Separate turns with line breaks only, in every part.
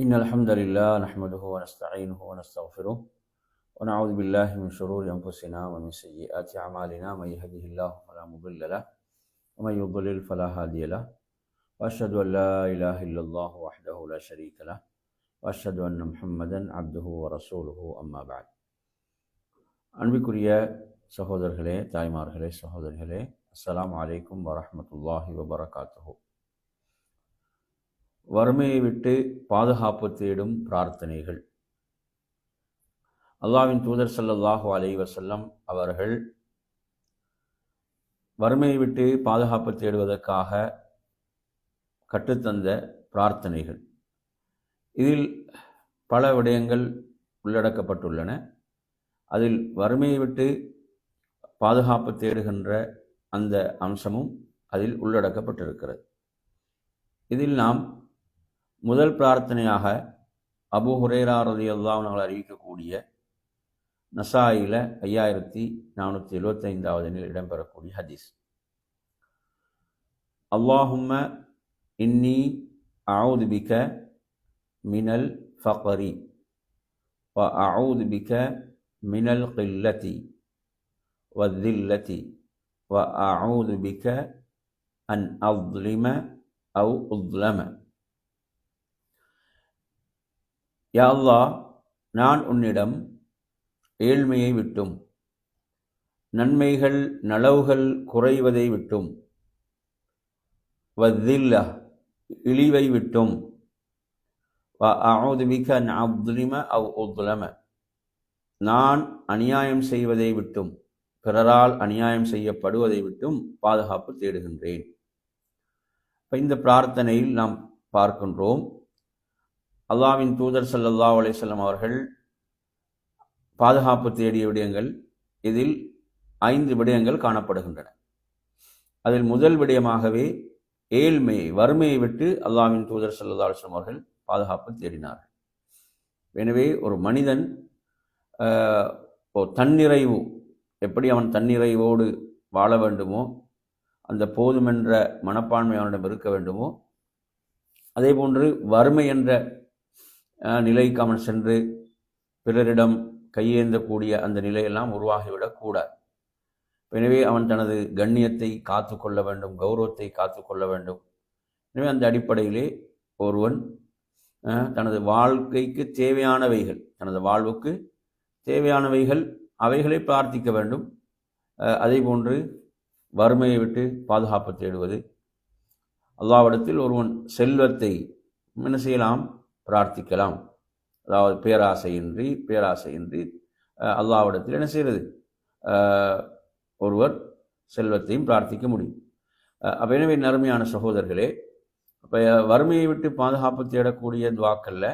إن الحمد لله نحمده ونستعينه ونستغفره ونعوذ بالله من شرور أنفسنا ومن سيئات أعمالنا. من يهده الله فلا مضل له ومن يضلل فلا هادي له. وأشهد أن لا إله إلا الله وحده لا شريك له وأشهد أن محمدا عبده ورسوله. أما بعد أنبيكوريا سهودر هلي تايمار هلي سهودر هلي السلام عليكم ورحمة الله وبركاته வறுமையை விட்டு பாதுகாப்பு தேடும் பிரார்த்தனைகள். அல்லாவின் தூதர் ஸல்லல்லாஹு அலைஹி வஸல்லம் அவர்கள் வறுமையை விட்டு பாதுகாப்பு தேடுவதற்காக கற்றுத்தந்த பிரார்த்தனைகள். இதில் பல விடயங்கள் உள்ளடக்கப்பட்டுள்ளன. அதில் வறுமையை விட்டு பாதுகாப்பு தேடுகின்ற அந்த அம்சமும் அதில் உள்ளடக்கப்பட்டிருக்கிறது. இதில் நாம் முதல் பிரார்த்தனையாக அபு ஹுரேரா ரலியல்லாஹு அவர்கள் அறிவிக்கக்கூடிய நசாயில ஐயாயிரத்தி நானூற்றி எழுபத்தைந்தாவது எண்ணில் இடம்பெறக்கூடிய ஹதீஸ். அல்லாஹும்ம இன்னி அவுதுபிக்க பிக மினல் ஃபகரி வ அவுதுபிக்க பிக மினல் கில்லதி வதில்லதி வ அவுதுபிக்க பிக அன் அவ்லிம அவு உத்லம யா நான் உன்னிடம் ஏழ்மையை விட்டும் நன்மைகள் நலவுகள் குறைவதை விட்டும் வதில்லா இழிவை விட்டும். வ அவுது அப்துலிம அவ் உத்லம. நான் அநியாயம் செய்வதை விட்டும் பிறரால் அநியாயம் செய்யப்படுவதை விட்டும் பாதுகாப்பு தேடுகின்றேன். இப்போ இந்த பிரார்த்தனையில் நாம் பார்க்கின்றோம் அல்லாவின் தூதர் சல்லல்லா அலிசல்லம் அவர்கள் பாதுகாப்பு தேடிய விடயங்கள் இதில் ஐந்து விடயங்கள் காணப்படுகின்றன. அதில் முதல் விடயமாகவே ஏழ்மை வறுமையை விட்டு அல்லாவின் தூதர் சல்லா அலிஸ்லாம் அவர்கள் பாதுகாப்பு தேடினார்கள். எனவே ஒரு மனிதன் தன்னிறைவு எப்படி அவன் தன்னிறைவோடு வாழ வேண்டுமோ அந்த போதுமென்ற மனப்பான்மை அவனிடம் இருக்க வேண்டுமோ அதே போன்று வறுமை என்ற நிலை அவன் சென்று பிறரிடம் கையேந்தக்கூடிய அந்த நிலையெல்லாம் உருவாகிவிடக்கூடாது எனவே அவன் தனது கண்ணியத்தை காத்து கொள்ள வேண்டும் கௌரவத்தை காத்து கொள்ள வேண்டும். எனவே அந்த அடிப்படையிலே ஒருவன் தனது வாழ்க்கைக்கு தேவையானவைகள் தனது வாழ்வுக்கு தேவையானவைகள் அவைகளை பிரார்த்திக்க வேண்டும். அதே போன்று வறுமையை விட்டு பாதுகாப்பு தேடுவது. அல்லாவிடத்தில் ஒருவன் செல்வத்தை என்ன செய்யலாம்? பிரார்த்திக்கலாம். அதாவது பேராசையின்றி பேராசையின்றி அல்லாவிடத்தில் என்ன செய்கிறது ஒருவர் செல்வத்தையும் பிரார்த்திக்க முடியும். அப்போ எனவே நறுமையான சகோதரர்களே இப்போ வறுமையை விட்டு பாதுகாப்பு தேடக்கூடிய துவாக்களில்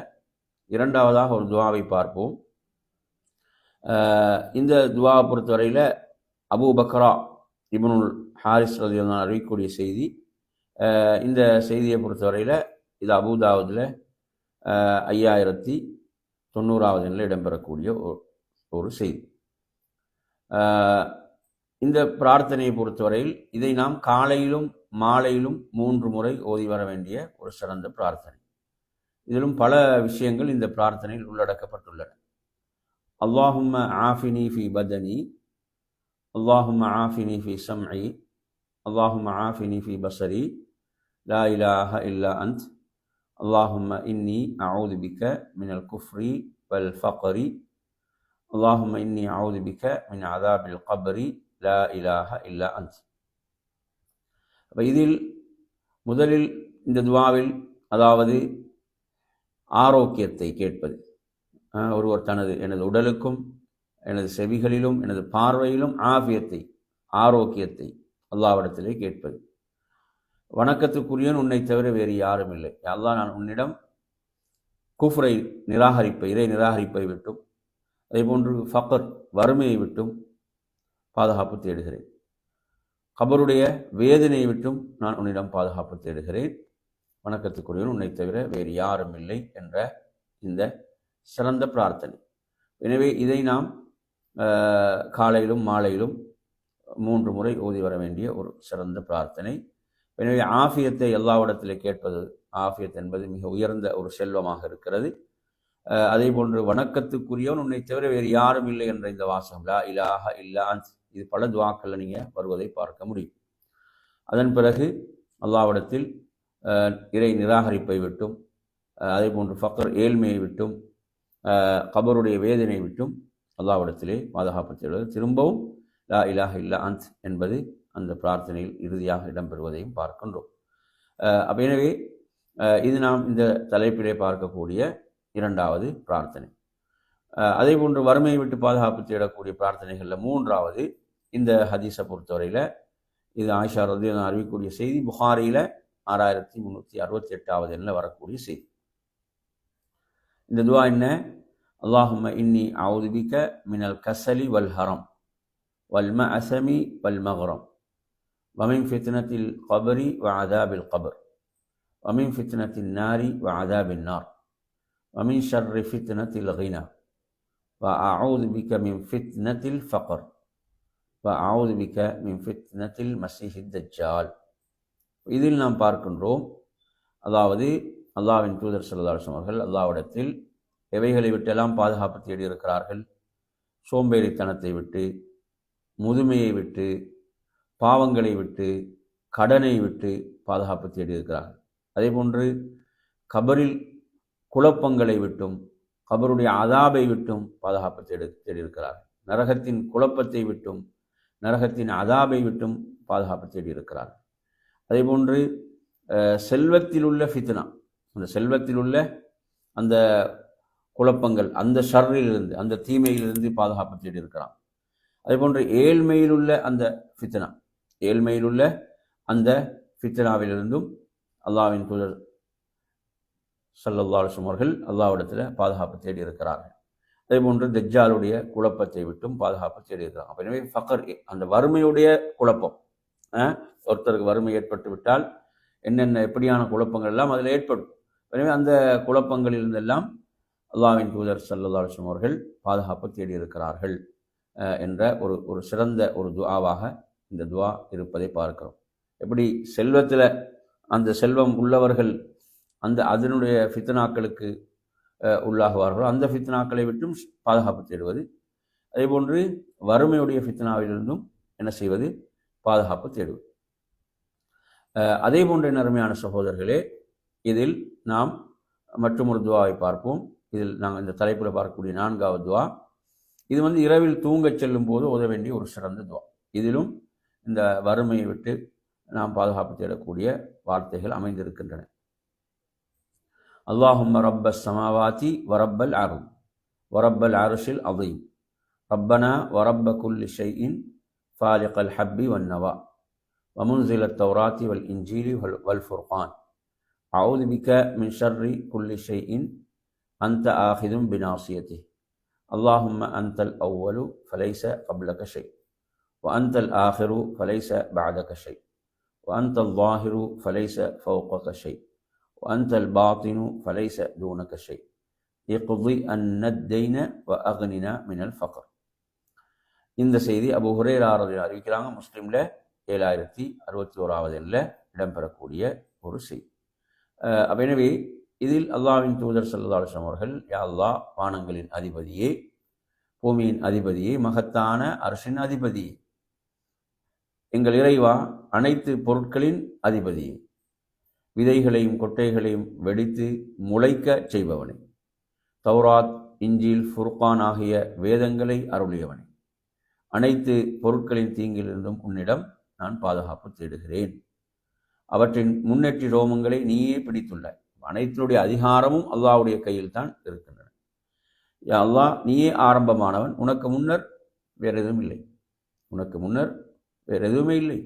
இரண்டாவதாக ஒரு துவாவை பார்ப்போம். இந்த துவாவை பொறுத்தவரையில் அபு பக்ரா இபனுல் ஹாரிஸ் ரதியல்லான் அறிவிக்கக்கூடிய செய்தி இந்த செய்தியை பொறுத்தவரையில் இது அபுதாவதில் ஐயாயிரத்தி தொண்ணூறாவது எண்ணில் இடம்பெறக்கூடிய ஒரு செய்தி. இந்த பிரார்த்தனையை பொறுத்தவரையில் இதை நாம் காலையிலும் மாலையிலும் மூன்று முறை ஓதி வர வேண்டிய ஒரு சிறந்த பிரார்த்தனை. இதிலும் பல விஷயங்கள் இந்த பிரார்த்தனையில் உள்ளடக்கப்பட்டுள்ளன. அல்லாஹும்ம ஆஃபினி ஃபி பதனி அல்லாஹும்ம ஆஃபினி ஃபி சம்ஐ அல்லாஹும்ம ஆஃபினி ஃபி பசரி லா இலாஹ இல்லா அந்த் اللهم إني أعوذ بك من الكفر والفقر اللهم إني أعوذ بك من عذاب القبر لا إله إلا أنت அப்போ இதில் முதலில் இந்த துவாவில் அதாவது ஆரோக்கியத்தை கேட்பது ஒருவர் தனது எனது உடலுக்கும் எனது செவிகளிலும் எனது பார்வையிலும் ஆபியத்தை ஆரோக்கியத்தை அல்லாவிடத்திலே கேட்பது வணக்கத்துக்குரியன் உன்னை தவிர வேறு யாரும் இல்லை. அல்லா நான் உன்னிடம் குஃப்ரை நிராகரிப்பை இறை நிராகரிப்பை விட்டும் அதே போன்று ஃபக்கர் வறுமையை விட்டும் பாதுகாப்பு தேடுகிறேன். கபருடைய வேதனையை விட்டும் நான் உன்னிடம் பாதுகாப்பு தேடுகிறேன். வணக்கத்துக்குரியவன் உன்னை தவிர வேறு யாரும் இல்லை என்ற இந்த சிறந்த பிரார்த்தனை. எனவே இதை நாம் காலையிலும் மாலையிலும் மூன்று முறை ஓதி வர வேண்டிய ஒரு சிறந்த பிரார்த்தனை. எனவே ஆஃபியத்தை எல்லாவிடத்திலே கேட்பது ஆஃபியத் என்பது மிக உயர்ந்த ஒரு செல்வமாக இருக்கிறது. அதே போன்று வணக்கத்துக்குரியவன் உன்னை தவிர வேறு யாரும் இல்லை என்ற இந்த வாசகம் லா இலாஹ இல்லா இது பல துவாக்களில் நீங்கள் வருவதை பார்க்க முடியும். அதன் பிறகு அல்லாவிடத்தில் இறை நிராகரிப்பை விட்டும் அதே போன்று ஃபக்கர் ஏழ்மையை விட்டும் கபருடைய வேதனை விட்டும் அல்லாவிடத்திலே பாதுகாப்பு திரும்பவும் லா இலாஹ இல்லா அந்த் என்பது அந்த பிரார்த்தனையில் இறுதியாக இடம்பெறுவதையும் பார்க்கின்றோம். அஹ், அப்ப எனவே இது நாம் இந்த தலைப்பிலே பார்க்கக்கூடிய இரண்டாவது பிரார்த்தனை. அதே போன்று வறுமையை விட்டு பாதுகாப்பு தேடக்கூடிய பிரார்த்தனைகளில் மூன்றாவது இந்த ஹதீஸை பொறுத்தவரையில் இது ஆயிஷா ரதி அறிவிக்கக்கூடிய செய்தி. புகாரியில் ஆறாயிரத்தி முந்நூற்றி அறுபத்தி எட்டாவது எண்ணில் வரக்கூடிய செய்தி. இந்த துவா என்ன? அல்லாஹும இன்னி அவுதுபிக்க மினல் கசலி வல் ஹரம் அசமி வல் மகரம் ومن فتنة القبر وعذاب القبر ومن فتنة النار وعذاب النار ومن شر فتنة الغنى وأعوذ بك من فتنة الفقر وأعوذ بك من فتنة المسيح الدجال இதில் நாம் பார்க்கின்றோம் அதாவது அல்லாஹ்வின் தூதர் சல்லாஹம் அவர்கள் அல்லாஹ்விடத்தில் எவைகளை விட்டெல்லாம் பாதுகாப்பு தேடி இருக்கிறார்கள் சோம்பேறித்தனத்தை விட்டு முதுமையை விட்டு பாவங்களை விட்டு கடனை விட்டு பாதுகாப்பு தேடி அதே போன்று கபரில் குழப்பங்களை விட்டும் கபருடைய அதாபை விட்டும் பாதுகாப்பு தேடி தேடியிருக்கிறார்கள் நரகத்தின் குழப்பத்தை விட்டும் நரகத்தின் அதாபை விட்டும் பாதுகாப்பு தேடியிருக்கிறார் அதே போன்று செல்வத்தில் உள்ள ஃபித்னா அந்த செல்வத்தில் உள்ள அந்த குழப்பங்கள் அந்த ஷர்ரிலிருந்து அந்த தீமையிலிருந்து பாதுகாப்பு தேடியிருக்கிறான் அதே போன்று ஏழ்மையில் உள்ள அந்த ஃபித்னா ஏழ்மையில் உள்ள அந்த ஃபித்னாவிலிருந்தும் அல்லாவின் தூதர் சல்லல்லா அலுவலம் அவர்கள் பாதுகாப்பு தேடி இருக்கிறார்கள். அதே போன்று தஜ்ஜாலுடைய குழப்பத்தை விட்டும் பாதுகாப்பு தேடி இருக்கிறாங்க. அப்ப எனவே ஃபக்கர் அந்த வறுமையுடைய குழப்பம் ஒருத்தருக்கு வறுமை ஏற்பட்டு விட்டால் என்னென்ன எப்படியான குழப்பங்கள் எல்லாம் அதில் ஏற்படும். எனவே அந்த குழப்பங்களிலிருந்தெல்லாம் அல்லாவின் தூதர் சல்லல்லா அலுவலம் அவர்கள் பாதுகாப்பு தேடி இருக்கிறார்கள் என்ற ஒரு ஒரு சிறந்த ஒரு துஆவாக இந்த துவா இருப்பதை பார்க்கிறோம். எப்படி செல்வத்தில் அந்த செல்வம் உள்ளவர்கள் அந்த அதனுடைய ஃபித்னாக்களுக்கு உள்ளாகுவார்களோ அந்த ஃபித்னாக்களை விட்டும் பாதுகாப்பு தேடுவது. அதே போன்று வறுமையுடைய ஃபித்னாவிலிருந்தும் என்ன செய்வது? பாதுகாப்பு தேடுவது. அதே போன்ற நறுமையான சகோதரர்களே இதில் நாம் மற்றொரு துவாவை பார்ப்போம். இதில் நாங்கள் இந்த தலைப்பில் பார்க்கக்கூடிய நான்காவது துவா. இது வந்து இரவில் தூங்கச் செல்லும் போது உதவ வேண்டிய ஒரு சிறந்த துவா. இதிலும் இந்த வறுமையை விட்டு நாம் பாதுகாப்பு தேடக்கூடிய வார்த்தைகள் அமைந்திருக்கின்றன அல்லாஹும்ம ரப்ப சமாவாதி வரப்பல் அருள் வரப்பல் அருஷில் அதையும் ரப்பனா வரப்ப குல்லி ஷைஇன் فالق الحب والنوى ومنزل التوراة والإنجيل وال- والفرقان أعوذ بك من شر كل شيء أنت آخذ بناصيته اللهم أنت الأول فليس قبلك شيء وأنت الآخر فليس بعدك شيء وأنت الظاهر فليس فوقك شيء وأنت الباطن فليس دونك شيء اقضي أن الدين وأغننا من الفقر இந்த செய்தி அபு ஹுரேராரதி அறிவிக்கிறாங்க முஸ்லீமில் ஏழாயிரத்தி அறுபத்தி ஓராவது எண்ணில் இடம்பெறக்கூடிய ஒரு செய்தி அஹ் அப்ப எனவே இதில் அல்லாஹ்வின் தூதர் சல்லல்லாஹு அவர்கள் யா அல்லாஹ் வானங்களின் அதிபதியே பூமியின் அதிபதியே மகத்தான அரசின் அதிபதியே எங்கள் இறைவா அனைத்து பொருட்களின் அதிபதி. விதைகளையும் கொட்டைகளையும் வெடித்து முளைக்க செய்பவனே. தௌராத் இஞ்சில் ஃபுர்கான் ஆகிய வேதங்களை அருளியவனே. அனைத்து பொருட்களின் தீங்கிலிருந்தும் உன்னிடம் நான் பாதுகாப்பு தேடுகிறேன். அவற்றின் முன்னேற்றி ரோமங்களை நீயே பிடித்துள்ளாய் அனைத்தினுடைய அதிகாரமும் அல்லாவுடைய கையில் தான் இருக்கின்றன அல்லாஹ் நீயே ஆரம்பமானவன். உனக்கு முன்னர் வேறு எதுவும் இல்லை. உனக்கு முன்னர் வேறு எதுவுமே இல்லை.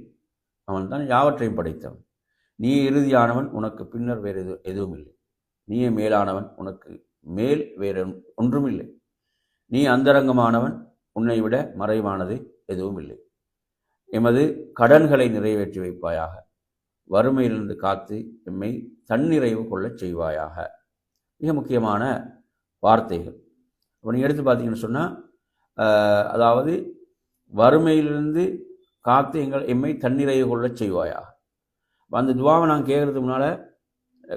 அவன் தான் யாவற்றையும் படைத்தவன். நீயே இறுதியானவன் உனக்கு பின்னர் வேறு எது எதுவும் இல்லை. நீயே மேலானவன் உனக்கு மேல் வேறு ஒன்றும் இல்லை. நீ அந்தரங்கமானவன் உன்னை விட மறைவானது எதுவும் இல்லை. எமது கடன்களை நிறைவேற்றி வைப்பாயாக. வறுமையிலிருந்து காத்து எம்மை தன்னிறைவு கொள்ளச் செய்வாயாக. மிக முக்கியமான வார்த்தைகள். இப்போ நீங்கள் எடுத்து பார்த்தீங்கன்னு சொன்னால் அதாவது வறுமையிலிருந்து காத்து எங்கள் எம்மை தன்னிறைவு கொள்ளச் செய்வாயா? அந்த துவாவை நான் கேட்கறதுக்கு முன்னால்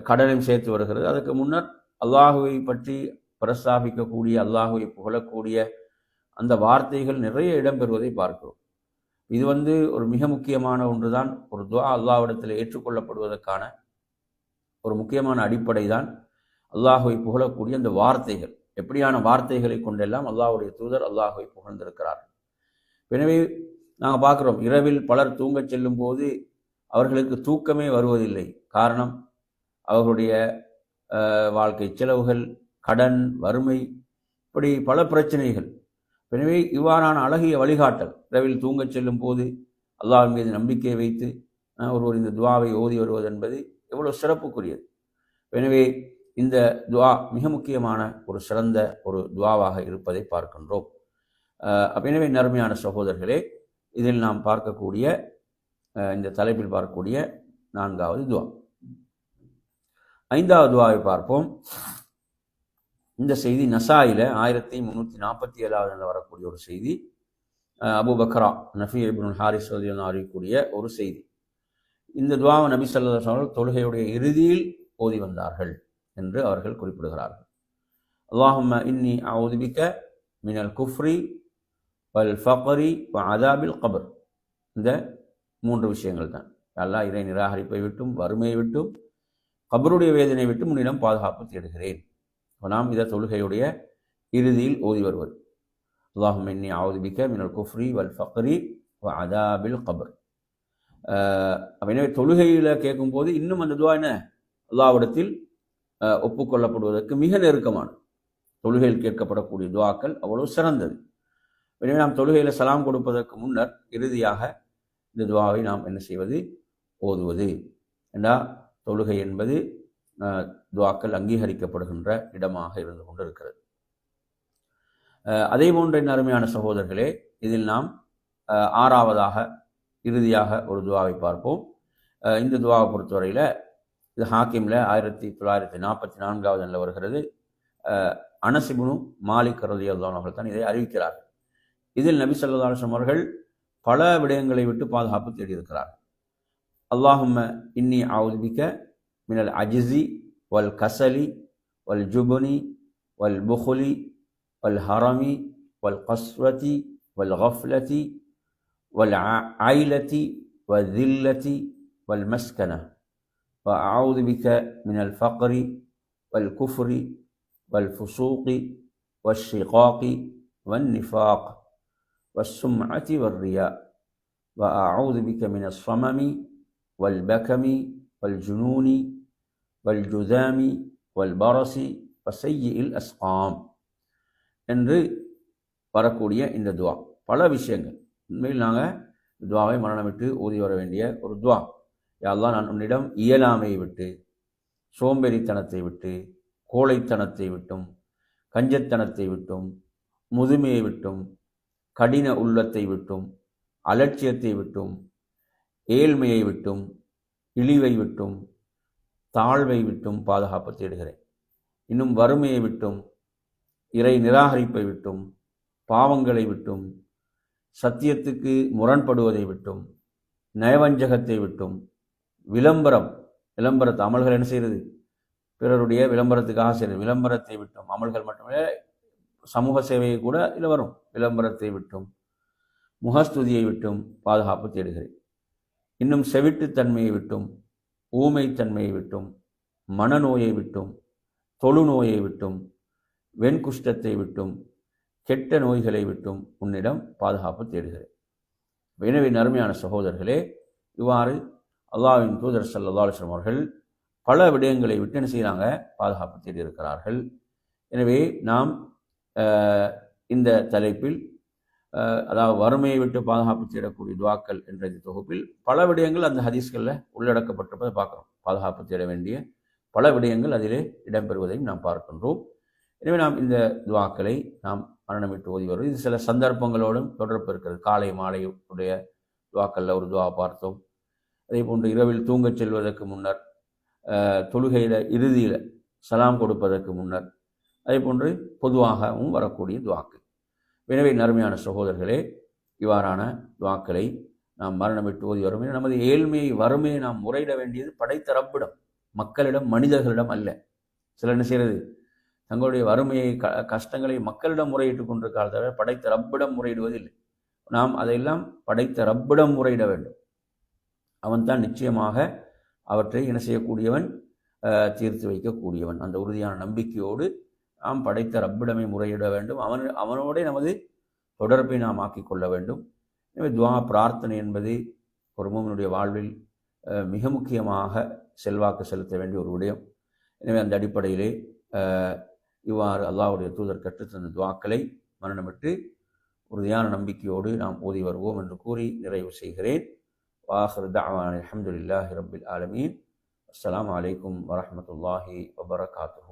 கடனையும் சேர்த்து வருகிறது. அதுக்கு முன்னர் அல்லாஹுவை பற்றி பிரஸ்தாபிக்கக்கூடிய அல்லாஹுவை புகழக்கூடிய அந்த வார்த்தைகள் நிறைய இடம்பெறுவதை பார்க்கிறோம். இது வந்து ஒரு மிக முக்கியமான ஒன்று தான் ஒரு துவா அல்லாவிடத்தில் ஏற்றுக்கொள்ளப்படுவதற்கான ஒரு முக்கியமான அடிப்படை தான் அல்லாஹுவை புகழக்கூடிய அந்த வார்த்தைகள். எப்படியான வார்த்தைகளை கொண்டெல்லாம் அல்லாஹுடைய தூதர் அல்லாஹுவை புகழ்ந்திருக்கிறார் எனவே நாங்கள் பார்க்குறோம் இரவில் பலர் தூங்கச் செல்லும் போது அவர்களுக்கு தூக்கமே வருவதில்லை. காரணம் அவர்களுடைய வாழ்க்கை செலவுகள் கடன் வறுமை இப்படி பல பிரச்சனைகள். எனவே இவ்வாறான அழகிய வழிகாட்டல் இரவில் தூங்கச் செல்லும் போது அல்லாஹ் மீது நம்பிக்கை வைத்து ஒருவர் இந்த துவாவை ஓதி வருவது என்பது எவ்வளோ சிறப்புக்குரியது. எனவே இந்த துவா மிக முக்கியமான ஒரு சிறந்த ஒரு துவாவாக இருப்பதை பார்க்கின்றோம். எனவே நறுமையான சகோதரர்களே இதில் நாம் பார்க்கக்கூடிய இந்த தலைப்பில் பார்க்கக்கூடிய நான்காவது துவா. ஐந்தாவது துவாவை பார்ப்போம். இந்த செய்தி நசாயில ஆயிரத்தி முந்நூற்றி நாற்பத்தி ஏழாவது வரக்கூடிய ஒரு செய்தி. Abu Bakra Nafi ibn Harith அறியக்கூடிய ஒரு செய்தி. இந்த துவாவை நபி சொல்லா அவர்கள் தொழுகையுடைய இறுதியில் ஓதி வந்தார்கள் என்று அவர்கள் குறிப்பிடுகிறார்கள். அல்லாஹும்ம இன்னி அவுதுபிக்க மினல் குஃப்ரி வல் ஃபக்கரி வ அதாபில் கபர். இந்த மூன்று விஷயங்கள் தான். அல்லாஹ் இறை நிராகரிப்பை விட்டும் வறுமையை விட்டும் கபருடைய வேதனை விட்டு முன்னிடம் பாதுகாப்பு தேடுகிறேன். நாம் இதை தொழுகையுடைய இறுதியில் ஓதி வருவது. அல்லாஹும் என்னை ஆவுதுபிக்க மினல் குஃப்ரி வல் ஃபக்ரி வ அதாபில் கபர் எனவே தொழுகையில் கேட்கும்போது இன்னும் அந்த துவா என்ன? அல்லாவிடத்தில் ஒப்புக்கொள்ளப்படுவதற்கு மிக நெருக்கமான தொழுகையில் கேட்கப்படக்கூடிய துவாக்கள் அவ்வளவு சிறந்தது. எனவே நாம் தொழுகையில் சலாம் கொடுப்பதற்கு முன்னர் இறுதியாக இந்த துவாவை நாம் என்ன செய்வது? ஓதுவது. என்றால் தொழுகை என்பது துவாக்கள் அங்கீகரிக்கப்படுகின்ற இடமாக இருந்து கொண்டு இருக்கிறது அதே போன்ற அருமையான சகோதரர்களே இதில் நாம் ஆறாவதாக இறுதியாக ஒரு துவாவை பார்ப்போம். இந்த துவாவை பொறுத்தவரையில் இது ஹாக்கிமில் ஆயிரத்தி தொள்ளாயிரத்தி நாற்பத்தி நான்காவது நிலை வருகிறது. அனசிபுனு மாலிக் ரதி அவர்கள் தான் இதை அறிவிக்கிறார் இதில் நபி சொல்லதாசம் அவர்கள் பல விடயங்களை விட்டு பாதுகாப்பு தேடியிருக்கிறார் அல்லாஹும்ம இன்னி ஆவுதிபிக்க மினல் அஜிசி வல் கசலி வல் ஜுபுனி வல் புஹுலி வல் ஹரமி வல் கஸ்வதி வல் கஃப்லதி والعائلة والذلة والمسكنة وأعوذ بك من الفقر والكفر والفسوق والشقاق والنفاق والسمعة والرياء وأعوذ بك من الصمم والبكم والجنون والجذام والبرص وسيء الأسقام என்று வரக்கூடிய இந்த துவா பல விஷயங்கள் உண்மையில் நாங்கள் துவாவை மரணமிட்டு ஊதி வர வேண்டிய ஒரு துவா யாரெல்லாம் நான் உன்னிடம் இயலாமையை விட்டு சோம்பேறித்தனத்தை விட்டு கோழைத்தனத்தை விட்டும் கஞ்சத்தனத்தை விட்டும் முதுமையை விட்டும் கடின உள்ளத்தை விட்டும் அலட்சியத்தை விட்டும் ஏழ்மையை விட்டும் இழிவை விட்டும் தாழ்வை விட்டும் பாதுகாப்பு தேடுகிறேன். இன்னும் வறுமையை விட்டும் இறை நிராகரிப்பை விட்டும் பாவங்களை விட்டும் சத்தியத்துக்கு முரண்படுவதை விட்டும் நயவஞ்சகத்தை விட்டும் விளம்பரம் விளம்பரத்தை அமல்கள் என்ன செய்கிறது? பிறருடைய விளம்பரத்துக்காக செய்கிறது. விளம்பரத்தை விட்டும் அமல்கள் மட்டுமே சமூக சேவையை கூட இதில் வரும். விளம்பரத்தை விட்டும் முகஸ்துதியை விட்டும் பாதுகாப்பு தேடுகிறேன். இன்னும் செவிட்டுத்தன்மையை விட்டும் ஊமைத்தன்மையை விட்டும் மனநோயை விட்டும் தொழுநோயை விட்டும் வெண்குஷ்டத்தை விட்டும் கெட்ட நோய்களை விட்டும் உன்னிடம் பாதுகாப்பு தேடுகிறேன். எனவே நறுமையான சகோதரர்களே இவ்வாறு அல்லாவின் தூதர் சல்லாஸ்லம் அவர்கள் பல விடயங்களை விட்டு என்ன செய்கிறாங்க பாதுகாப்பு தேடியிருக்கிறார்கள். எனவே நாம் இந்த தலைப்பில் அதாவது வறுமையை விட்டு பாதுகாப்பு தேடக்கூடிய துவாக்கள் என்ற தொகுப்பில் பல விடயங்கள் அந்த ஹதீஸ்களில் உள்ளடக்கப்பட்டிருப்பதை பார்க்குறோம். பாதுகாப்பு தேட வேண்டிய பல விடயங்கள் அதிலே இடம்பெறுவதையும் நாம் பார்க்கின்றோம். எனவே நாம் இந்த துவாக்களை நாம் மரணமிட்டு ஓதி வருவோம். இது சில சந்தர்ப்பங்களோடும் தொடர்பு இருக்கிறது. காலை மாலையுடைய துவாக்களில் ஒரு துவா பார்த்தோம். அதே போன்று இரவில் தூங்கச் செல்வதற்கு முன்னர் தொழுகையில் இறுதியில் சலாம் கொடுப்பதற்கு முன்னர் அதே போன்று பொதுவாகவும் வரக்கூடிய துவாக்கு எனவே நறுமையான சகோதரர்களே இவ்வாறான துவாக்களை நாம் மரணமிட்டு ஓதி வரும். நமது ஏழ்மையை வறுமையை நாம் முறையிட வேண்டியது படைத்த ரப்பிடம் மக்களிடம் மனிதர்களிடம் அல்ல. சில என்ன செய்கிறது? தங்களுடைய வறுமையை க கஷ்டங்களை மக்களிடம் முறையிட்டு கொண்டிருக்கால் தவிர படைத்த ரப்பிடம் முறையிடுவதில்லை. நாம் அதையெல்லாம் படைத்த ரப்பிடம் முறையிட வேண்டும். அவன்தான் நிச்சயமாக அவற்றை என்ன செய்யக்கூடியவன் தீர்த்து வைக்கக்கூடியவன். அந்த உறுதியான நம்பிக்கையோடு நாம் படைத்த ரப்பிடமே முறையிட வேண்டும். அவன் அவனோட நமது தொடர்பை நாம் ஆக்கிக்கொள்ள வேண்டும். எனவே துவா பிரார்த்தனை என்பது ஒரு மூமனுடைய வாழ்வில் மிக முக்கியமாக செல்வாக்கு செலுத்த வேண்டிய ஒரு விடயம். எனவே அந்த அடிப்படையிலே இவ்வாறு அல்லாவுடைய தூதர் கற்றுத்தந்த துவாக்களை மரணமிட்டு உறுதியான நம்பிக்கையோடு நாம் ஓதி வருவோம் என்று கூறி நிறைவு செய்கிறேன். வாஹர் தாவான் அலமதுல்லாஹி ரபில் ஆலமீன். அஸ்லாம் வலைக்கம் வரமத்துல்லாஹி வபரகாத்து